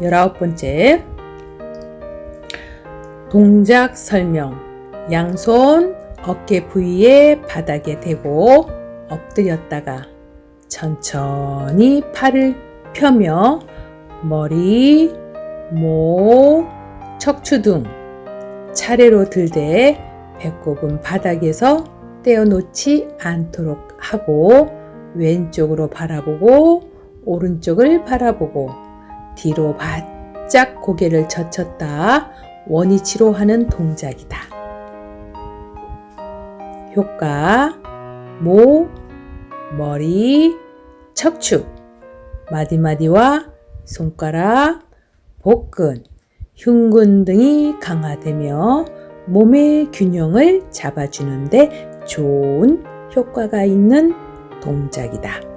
열아홉 번째. 동작 설명. 양손 어깨 부위에 바닥에 대고 엎드렸다가 천천히 팔을 펴며 머리, 목, 척추 등 차례로 들되 배꼽은 바닥에서 떼어놓지 않도록 하고 왼쪽으로 바라보고 오른쪽을 바라보고 뒤로 바짝 고개를 젖혔다 원위치로 하는 동작이다. 효과 목, 머리, 척추, 마디마디와 손가락, 복근, 흉근 등이 강화되며 몸의 균형을 잡아주는데 좋은 효과가 있는 동작이다.